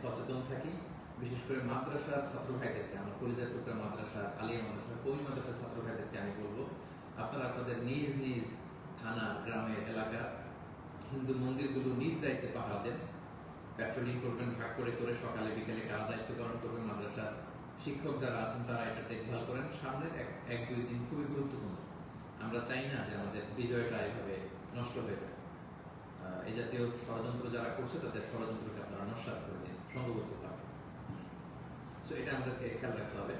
সচেতন থাকি, বিশেষ করে মাদ্রাসার ছাত্র ভাইদেরকে আমার কলিজার টুকরা মাদ্রাসা আলিয়া মাদ্রাসা কমি মাদ্রাসার ছাত্র ভাইদেরকে আমি বলব, আপনারা আপনাদের নিজ নিজ থানা গ্রামের এলাকার হিন্দু মন্দিরগুলো নিজ দায়িত্বে পাহারা দেন। প্যাট্রোলিং করবেন ভাগ করে করে সকালে, বিকেলে কারা দায়িত্ব পালন করবেন মাদ্রাসার শিক্ষক যারা আছেন, তারা এটা দেখভাল করেন। সামনের এক, দুই দিন খুবই গুরুত্বপূর্ণ। আমরা চাই না যে আমাদের বিজয়টা এভাবে নষ্ট হয়ে যায়। এই জাতীয় ষড়যন্ত্র যারা করছে তাদের ষড়যন্ত্রকে আপনারা নস্বাত করে দিন সংঘবদ্ধ ভাবে সো এটা আমাদেরকে খেয়াল রাখতে হবে।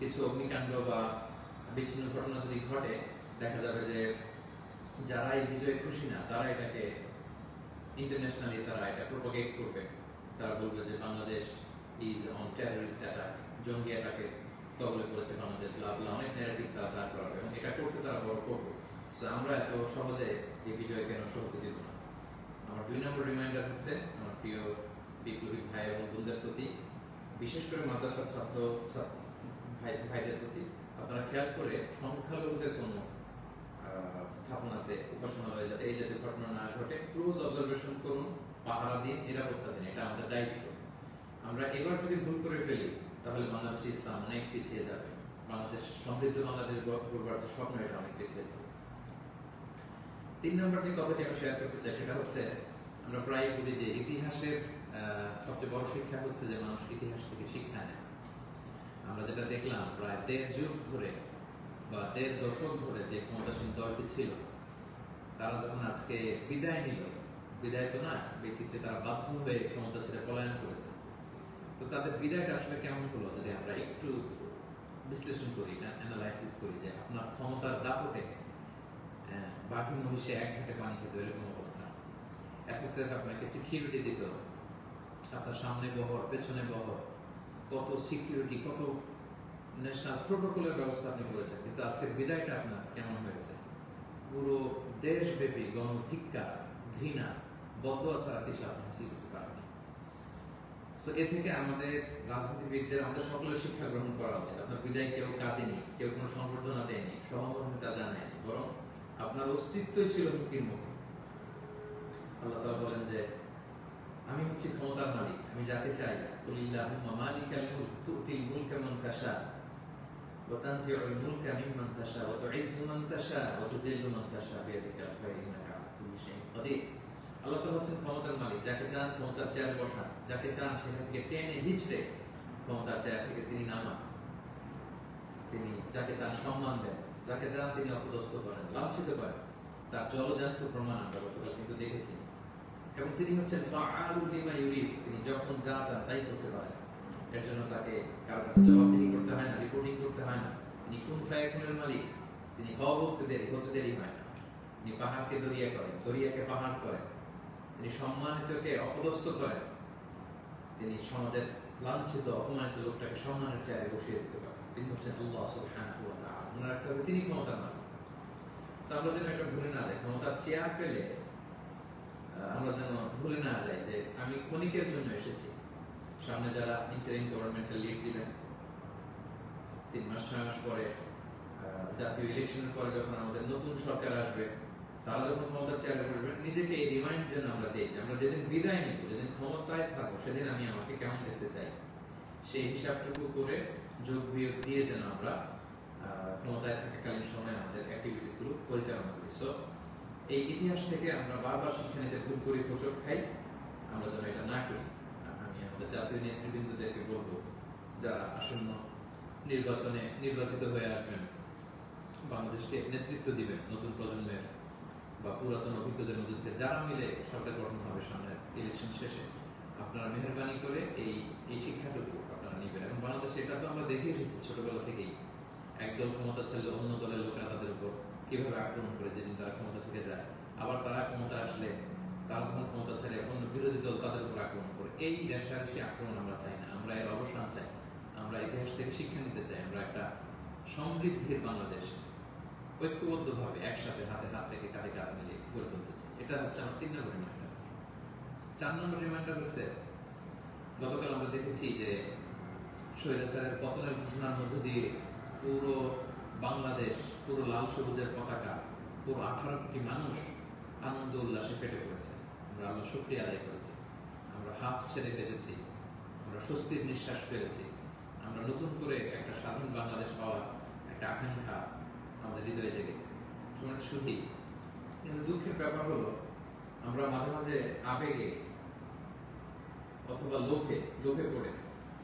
কিছু অগ্নিকাণ্ড বা বিচ্ছিন্ন ঘটনা যদি ঘটে, দেখা যাবে যে যারা এই বিজয়ে খুশি না, তারা এটাকে ইন্টারন্যাশনালি তারা এটা প্রোপাগেট করবে। তারা বলবে যে Bangladesh is on terrorist attack জঙ্গি অ্যাটাকে কবলে পড়েছে বাংলাদেশ ব্লা ব্লা অনেক ন্যারেটিভ তারা দাঁড় করাবে এবং এটা করতে তারা বড় করবে। সো আমরা এত সহজে এই বিজয়কে নষ্ট হতে দিব না। আমার দুই নম্বর রিমাইন্ডার হচ্ছে আমার প্রিয় বিপ্লবী ভাই এবং বোনদের প্রতি, বিশেষ করে মাদ্রাসার ছাত্র ভাই, ভাইদের প্রতি। আপনারা খেয়াল করে সংখ্যালঘুদের কোনো স্থাপনাতে উপাসনালয়ে যাতে এই জাতীয় ঘটনা না ঘটে ক্লোজ অবজারভেশন করুন, পাহারা দিন, নিরাপত্তা দিন, এটা আমাদের দায়িত্ব। আমরা এবার যদি ভুল করে ফেলি, তাহলে বাংলাদেশ ইসলাম অনেক পিছিয়ে যাবে। বাংলাদেশ সমৃদ্ধ বাংলাদেশ গড়বার স্বপ্ন, এটা অনেক পিছিয়ে যাবে। তিন নম্বর যে কথাটি আমি শেয়ার করতে চাই, সেটা হচ্ছে আমরা প্রায় বলি যে ইতিহাসের সবচেয়ে বড় শিক্ষা হচ্ছে যে মানুষ ইতিহাস থেকে শিক্ষা নেয়। আমরা যেটা দেখলাম, প্রায় দেড় যুগ ধরে বা দেড় দশক ধরে যে ক্ষমতাসীন দলটি ছিল, তারা যখন আজকে বিদায় নিল, বিদায় তো না বেসিকলি তারা বাধ্য হয়ে ক্ষমতা ছেড়ে পলায়ন করেছে। তো তাদের বিদায়টা আসলে কেমন হলো, যদি আমরা একটু বিশ্লেষণ করি অ্যানালাইসিস করি যে আপনার ক্ষমতার দাপটে বাকি মহিষে এক ঘাটে পানি খেতে, এরকম অবস্থা। এসএসএফ আপনাকে সিকিউরিটি দিত। আপনার সামনে বহর, পেছনে বহর, কত সিকিউরিটি কত ন্যাশনাল প্রোটোকলের ব্যবস্থা আপনি করেছেন। কিন্তু আজকের বিদায়টা আপনার কেমন হয়েছে? পুরো দেশব্যাপী গণধিক্কা ঘৃণা, বদয়া ছাড়া কিছু আপনি হাসিল করতে পারেননি। তো এ থেকে আমাদের রাজনীতিবিদদের, আমাদের সকলের শিক্ষা গ্রহণ করা উচিত। আপনার বিদায় কেউ কাঁদেনি, কেউ কোনো সংবর্ধনা দেয়নি, সহমর্মিতা জানায়নি, বরং আপনার অস্তিত্বই ছিল হুমকির মুখে আল্লাহ তাআলা বলেন যে, আমি হচ্ছি ক্ষমতার মালিক, আমি যাকে চাই। মালিকাল মুলক, তুতিল মুলকা তানজিউল মুলকা মান আলা হচ্ছেন ক্ষমতার মালিক, যাকে চান বসান যাকে চান চেয়ার থেকে তিনি নামান। তিনি যাকে চান সম্মান দেন। যাকে চান তিনি অপদস্থ করেন, লাঞ্ছিত করেন, তার জলজান্ত প্রমাণ আমরা গতকাল কিন্তু দেখেছি। এবং তিনি হচ্ছেন ফাআলুল লিমা ইউরিদ, তিনি যখন যা চান তাই করতে পারেন। এর জন্য তাকে কারোর কাছে জবাবদিহি করতে হয় না রিপোর্টিং করতে হয় না। তিনি কোন ফায়াকুনের মালিক, তিনি বলতে দেরি হতে দেরি হয় না। তিনি পাহাড়কে দরিয়া করেন, দরিয়াকে পাহাড় করেন। তিনি সম্মানিতকে অপদস্থ করেন। তিনি সমাজের লাঞ্ছিত, অপমানিত লোকটাকে সম্মানের চেয়ারে বসিয়ে দিতে পারেন। তিনি হচ্ছেন আল্লাহ সুবহানাহু ওয়া তাআলা। মনে রাখতে হবে তিনি ক্ষমতার মালিক তো আমরা যেন এটা ভুলে না যাই, ক্ষমতার চেয়ার পেলে আমরা যেন ভুলে না যাই যে আমি ক্ষণিকের জন্য এসেছি। সামনে যারা ইন্টারিম গভর্নমেন্টের লিড দিবেন তিন মাস, ছয় মাস পরে জাতীয় ইলেকশনের পরে যখন আমাদের নতুন সরকার আসবে, তারা যখন ক্ষমতার চেয়ারে বসবেন নিজেকে এই রিমাইন্ড যেন আমরা দিই আমরা যেদিন বিদায় নিব, যেদিন ক্ষমতায় থাকব, সেদিন আমি আমাকে কেমন দেখতে চাই। সেই হিসাবটুকু করে যোগ বিয়োগ দিয়ে যেন আমরা ক্ষমতায় থাকাকালীন সময় আমাদের অ্যাক্টিভিটিসগুলো পরিচালনা করি। সো এই ইতিহাস থেকে আমরা বারবার শিক্ষা নিতে ভুল করি প্রচুর খাই। আমরা যেন এটা না করি। আমি আমাদের জাতীয় নেতৃবৃন্দদেরকে বলব, যারা আসন্ন নির্বাচনে নির্বাচিত হয়ে আসবেন, বাংলাদেশকে নেতৃত্ব দিবেন নতুন প্রজন্মের বা পুরাতন অভিজ্ঞদের মধ্যে যারা মিলে সরকার গঠন হবে সামনে ইলেকশন শেষে, আপনারা মেহরবানি করে এই এই শিক্ষাটুকু আপনারা নেবেন। এবং বাংলাদেশে এটা তো আমরা দেখে এসেছি ছোটবেলা থেকেই। একদল ক্ষমতা ছেড়ে অন্য দলের লোকেরা তাদের উপর কীভাবে আক্রমণ করে যেদিন তারা ক্ষমতা থেকে যায়? আবার তারা ক্ষমতা আসলে তারা তখন ক্ষমতা ছেড়ে অন্য বিরোধী দল তাদের উপর আক্রমণ করে। এই রেশারেশি আক্রমণ আমরা চাই না, আমরা এর অবসান চাই। আমরা ইতিহাস থেকে শিক্ষা নিতে চাই। আমরা একটা সমৃদ্ধির বাংলাদেশ ঐক্যবদ্ধভাবে একসাথে হাতে হাত রেখে কাঁধে কাঁধ মিলে গড়ে তুলতে চাই। এটা হচ্ছে আমার তিন নম্বর রিমাইন্ডার চার নম্বর রিমাইন্ডার হচ্ছে, গতকাল আমরা দেখেছি যে স্বৈরাচারের পতনের ঘোষণার মধ্য দিয়ে পুরো বাংলাদেশ, পুরো লাল সবুজের পতাকা, পুরো আঠারো কোটি মানুষ আনন্দ উল্লাসে ফেটে পড়েছে। আমরা আল্লাহ শুক্রিয়া আদায় করেছি। আমরা হাফ ছেড়ে বেঁচেছি। আমরা স্বস্তির নিঃশ্বাস ফেলেছি। আমরা নতুন করে একটা স্বাধীন বাংলাদেশ পাওয়ার একটা আকাঙ্ক্ষা আমাদের হৃদয়ে জেগেছে। সময় শুধুই কিন্তু দুঃখের ব্যাপার হলো, আমরা মাঝে মাঝে আবেগে অথবা লোভে লোভে পড়ে।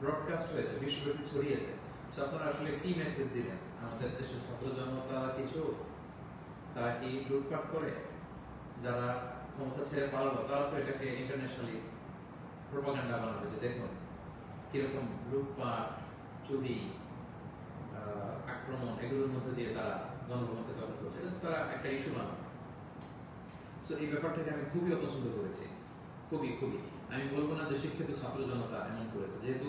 ব্রডকাস্ট হয়েছে, বিশ্বব্যাপী ছড়িয়েছে। তো আপনারা আসলে কি মেসেজ দিলেন? আমাদের দেশের ছাত্র জনতা কিছু? তারা কি লুটপাট করে? যারা ক্ষমতা ছেড়ে পালালো তারা তো এটাকে ইন্টারন্যাশনালি প্রোপাগান্ডা বানাবে। যে দেখুন, কীরকম লুটপাট, চুরি আক্রমণ, এগুলোর মধ্যে দিয়ে তারা গণভবনকে দখল করছে। তারা একটা ইস্যু বানাবে। তো এই ব্যাপারটাকে আমি খুবই অপছন্দ করেছি। খুবই খুবই। আমি বলব না যে শিক্ষিত ছাত্র জনতা এমন করেছে। যেহেতু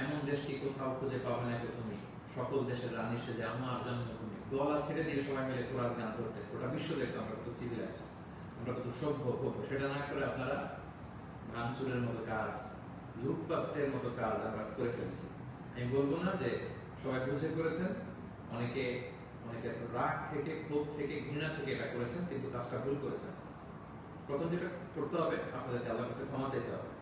এমন দেশ কি কোথাও খুঁজে পাবে না তুমি? সকল দেশের রানী সেজে আমার জন্মভূমি গলা ছেড়ে দিয়ে সবাই মিলে কোরআস গান ধরতে গোটা বিশ্ব দেখতো আমরা কত সিভিলাইজ আমরা কত সভ্য, ভব্য। সেটা না করে আপনারা ভাঙচুরের মতো কাজ, লুটপাটের মতো কাজ আমরা করে ফেলছি। আমি বলব না যে সবাই বুঝে করেছেন, অনেকে অনেকে রাগ থেকে, ক্ষোভ থেকে, ঘৃণা থেকে এটা করেছেন, কিন্তু কাজটা ভুল করেছেন। প্রথম যেটা করতে হবে, আপনাদেরকে আল্লাহর কাছে ক্ষমা চাইতে হবে।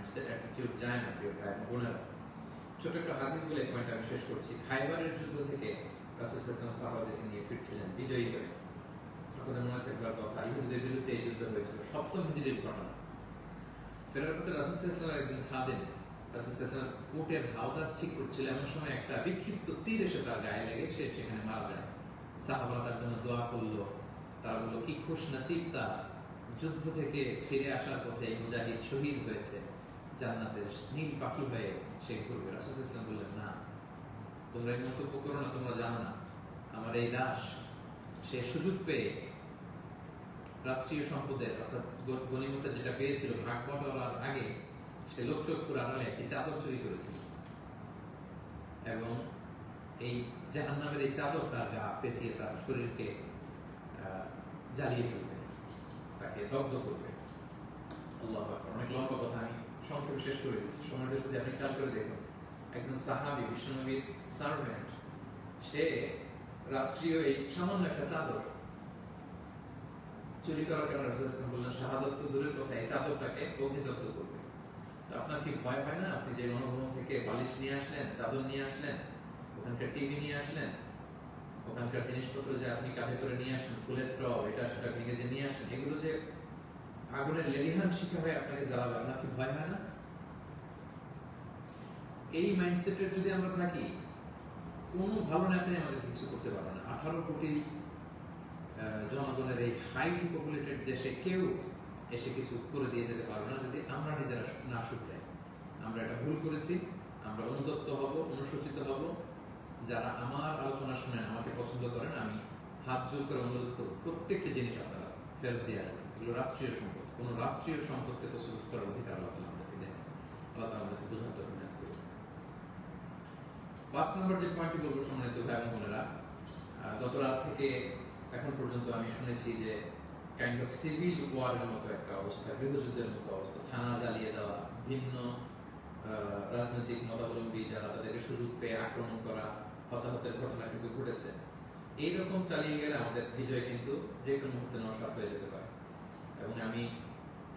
মাইন্ডসেট অ্যাটিটিউড যায় না, প্রিয় ভাই বোনেরা ছোট একটা হাদিস বলে পয়েন্ট আমি শেষ করছি। খাইবারের যুদ্ধ থেকে রাসূল সাল্লাল্লাহু সাহাবাদেরকে নিয়ে ফিরছিলেন, বিজয়ী আপনাদের মনে থাকবার কথা ইহুদিদের বিরুদ্ধে এই যুদ্ধ হয়েছিল। সপ্তম ঘটনা। ফেরার পথে রাসূল একদিন খাদেন রাসূল সাল্লাল্লাহু উটের হাওদাস ঠিক করছিল। এমন সময় একটা বিক্ষিপ্ত তীর এসে তার গায়ে লেগে, সে সেখানে মারা যায়। সাহাবারা তার জন্য দোয়া করল। তারা বলল, কি খুশ নসিব তার যুদ্ধ থেকে ফিরে আসার পথে মুজাহিদ শহীদ হয়েছে। জান্নাতের নীল পাখি হয়ে সে ঘুরবে। রাসূল ইসলাম বললেন, না, তোমরা এই মন্তব্য করো না, তোমরা জানো না। আমার এই দাস, সে সুযোগ পেয়ে রাষ্ট্রীয় সম্পদের, অর্থাৎ গ- গনিমতের যেটা পেয়েছিল ভাগ বটলার আগে, সে লোকচক্ষুর আড়ালে একটি চাদর চুরি করেছিল। এবং এই জাহান্নামের এই চাদর তার গা পেঁচিয়ে তার শরীরকে জ্বালিয়ে ফেলবে, তাকে দগ্ধ করবে। অনেক লম্বা কথা আমি সংক্ষেপে শেষ করে। দিচ্ছি সময়টা যদি আপনি খেয়াল করে দেখুন, একজন সাহাবি বিশ্বনবীর সার্ভেন্ট সে রাষ্ট্রীয় এই সামান্য একটা চাদর চুরি করার কারণে ওয়াসাল্লাম বললেন, শাহাদত তো দূরের কথা, এই চাদরটাকে অগ্নিদগ্ধ করবে। তো আপনার কি ভয় হয় না? আপনি যে গণভবন থেকে বালিশ নিয়ে আসলেন, চাদর নিয়ে আসলেন, ওখানকার টিভি নিয়ে আসলেন, ওখানকার জিনিসপত্র যে আপনি কাঁধে করে নিয়ে আসলেন ফুলের টব, এটা সেটা ভেঙে যে নিয়ে আসলেন এগুলো যে আগুনের লেলিহান শিখে হয়ে, আপনাকে জ্বালাবে আপনার কি ভয় হয় না? এই মাইন্ডসেটের যদি আমরা থাকি, কোনো ভালো নেতাই আমাদের কিছু করতে পারবে না। আঠারো কোটি জনগণের এই হাইলি পপুলেটেড দেশে কেউ এসে কিছু করে দিয়ে যেতে পারবে না যদি আমরা নিজেরা না শুধরাই। আমরা এটা ভুল করেছি, আমরা অনুতপ্ত হব, অনুশোচিত হব। যারা আমার আলোচনা শুনেন, আমাকে পছন্দ করেন, আমি হাত জোর করে অনুরোধ করব, প্রত্যেকটি জিনিস আপনারা ফেরত দিয়ে আসবেন। এগুলো রাষ্ট্রীয় সম্পদ। কোনো রাষ্ট্রীয় সম্পদকে তো সুযোগ করার অধিকার আল্লাহ তাআলা আমাদেরকে দেন আল্লাহ তাআলা আমাদেরকে বোঝার দান করুন পাঁচ নম্বর যে পয়েন্টটি বলব সম্মানিত ভাই এবং বোনেরা গত রাত থেকে এখন পর্যন্ত আমি শুনেছি যে কাইন্ড অফ সিভিল ওয়ারের মতো একটা অবস্থা, গৃহযুদ্ধের মতো অবস্থা, থানা জ্বালিয়ে দেওয়া, ভিন্ন রাজনৈতিক মতাবলম্বী যারা তাদেরকে সুযোগ পেয়ে আক্রমণ করা, হতাহতের ঘটনা কিন্তু ঘটেছে। এইরকম চালিয়ে গেলে আমাদের বিজয় কিন্তু যে কোনো মুহূর্তে নস্বাত হয়ে যেতে পারে। এবং আমি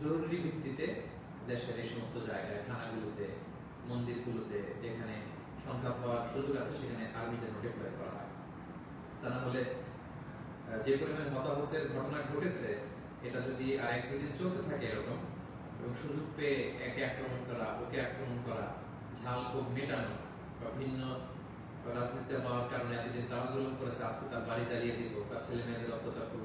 জরুরি ভিত্তিতে দেশের এই সমস্ত জায়গায়, থানাগুলোতে, মন্দিরগুলোতে যেখানে সংঘাত হওয়ার সুযোগ আছে, সেখানে আর্মি যেন ডিপ্লয় করা হয়। তা না হলে যে পরিমাণে হতাহতের ঘটনা ঘটেছে, এটা যদি আর এক দুদিন চলতে থাকে এরকম, এবং সুযোগ পেয়ে একে আক্রমণ করা, ওকে আক্রমণ করা, ঝাল খুব মেটানো, বা ভিন্ন রাজনীতিতে হওয়ার কারণে এতদিন তারা জুলুম করেছে, আজকে তার বাড়ি জ্বালিয়ে দিব, তার ছেলে মেয়েদের অত্যাচার করব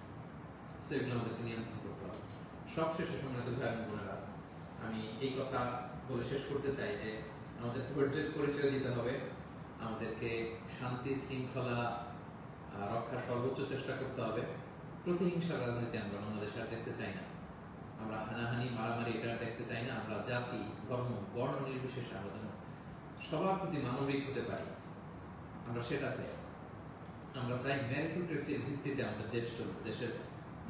সো আমাদেরকে নিয়ন্ত্রণ করতে হবে। সব শেষে সম্মানিত ভাই এবং বোনেরা, আমি এই কথা বলে শেষ করতে চাই যে, আমাদের ধৈর্যের পরিচয় দিতে হবে। আমাদেরকে শান্তি, শৃঙ্খলা রক্ষার সর্বোচ্চ চেষ্টা করতে হবে। প্রতিহিংসার রাজনীতি আমরা বাংলাদেশে আর দেখতে চাই না। আমরা হানাহানি, মারামারি এটা দেখতে চাই না। আমরা জাতি, ধর্ম, বর্ণ নির্বিশেষে আমরা যেন সবার প্রতি মানবিক হতে পারি। আমরা সেটা চাই। আমরা চাই মেরিটোক্রেসির ভিত্তিতে আমাদের দেশ চলবে দেশের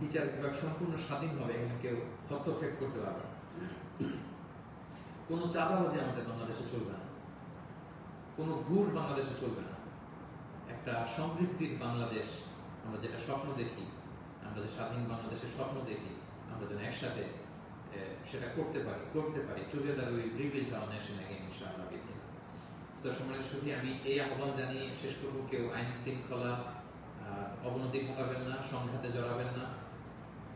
বিচার বিভাগ সম্পূর্ণ স্বাধীনভাবে এখানে কেউ হস্তক্ষেপ করতে পারবে না। কোনো চাঁদাবাজি আমাদের বাংলাদেশে চলবে না। কোনো ঘুষ বাংলাদেশে চলবে না। একটা সমৃদ্ধির বাংলাদেশ আমরা যেটা স্বপ্ন দেখি, আমরা যে স্বাধীন বাংলাদেশের স্বপ্ন দেখি, আমরা যেন একসাথে সেটা করতে পারি করতে পারি। চলে দাঁড়িয়ে রিবিল্ড আওয়ার আমি এই আহ্বান জানিয়ে শেষ করব। কেউ আইন শৃঙ্খলা অবনতি ঘটাবেন না, সংঘাতে জড়াবেন না।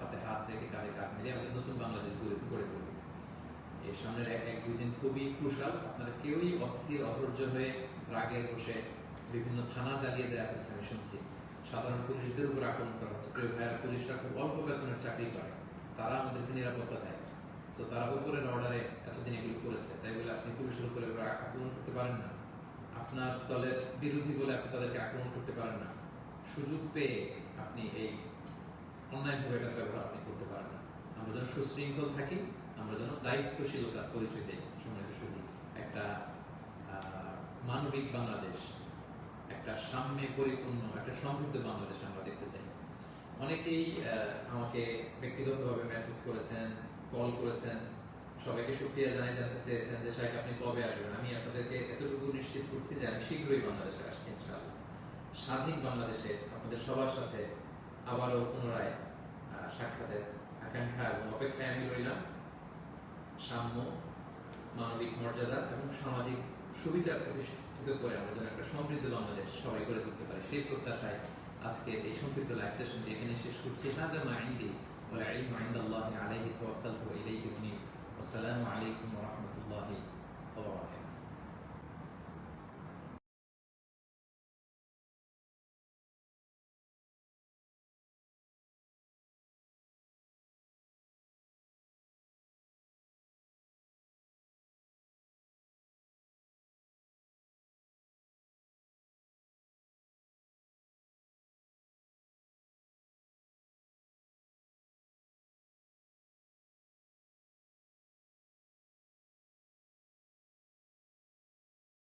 হাতে হাত রেখে কাঁধে কাঁধ মিলিয়ে আমাদের নতুন বাংলাদেশ গড়ে তুলব। এই সামনের এক এক দুই দিন খুবই ক্রুশাল আপনারা কেউই অস্থির, অধৈর্য হয়ে রাগে বসে বিভিন্ন থানা জ্বালিয়ে দেওয়া হচ্ছে, আমি শুনছি। সাধারণ পুলিশদের উপর আক্রমণ করা হচ্ছে। প্রিয় ভাইয়ার, পুলিশরা খুব অল্প বেতনের চাকরি করে। তারা আমাদেরকে নিরাপত্তা দেয়। তো তারা উপরের অর্ডারে এতদিন এগুলো করেছে। তাই বলে আপনি পুলিশের উপরে আক্রমণ করতে পারেন না। আপনার দলের বিরোধী বলে আপনি তাদেরকে আক্রমণ করতে পারেন না। সুযোগ পেয়ে আপনি এই অনলাইনভাবে এটার ব্যবহার আপনি করতে পারেন না। আমরা যেন সুশৃঙ্খল থাকি, আমরা যেন দায়িত্বশীলতার পরিচয় দিই সম্মানিত সুদী একটা মানবিক বাংলাদেশ, একটা সাম্যে পরিপূর্ণ, একটা সমৃদ্ধ বাংলাদেশ আমরা দেখতে চাই। অনেকেই আমাকে ব্যক্তিগতভাবে মেসেজ করেছেন কল করেছেন। সবাইকে সুক্রিয়া জানাই জানতে চেয়েছেন যে সাহেব আপনি কবে আসবেন? আমি আপনাদেরকে এতটুকু নিশ্চিত করছি যে, আমি শীঘ্রই বাংলাদেশে আসছি, ইনশাআল্লাহ। স্বাধীন বাংলাদেশে আপনাদের সবার সাথে আবারও পুনরায় সাক্ষাতের আকাঙ্ক্ষা এবং অপেক্ষায় আমি রইলাম। সাম্য, মানবিক মর্যাদা এবং সামাজিক সুবিধা প্রতিষ্ঠিত করে আমরা যেন একটা সমৃদ্ধ বাংলাদেশ সবাই গড়ে তুলতে পারি। সেই প্রত্যাশায় আজকে এই সম্পৃক্ত লাইভ সেশনটি এখানে শেষ করছি। তাদের মাইন্ডি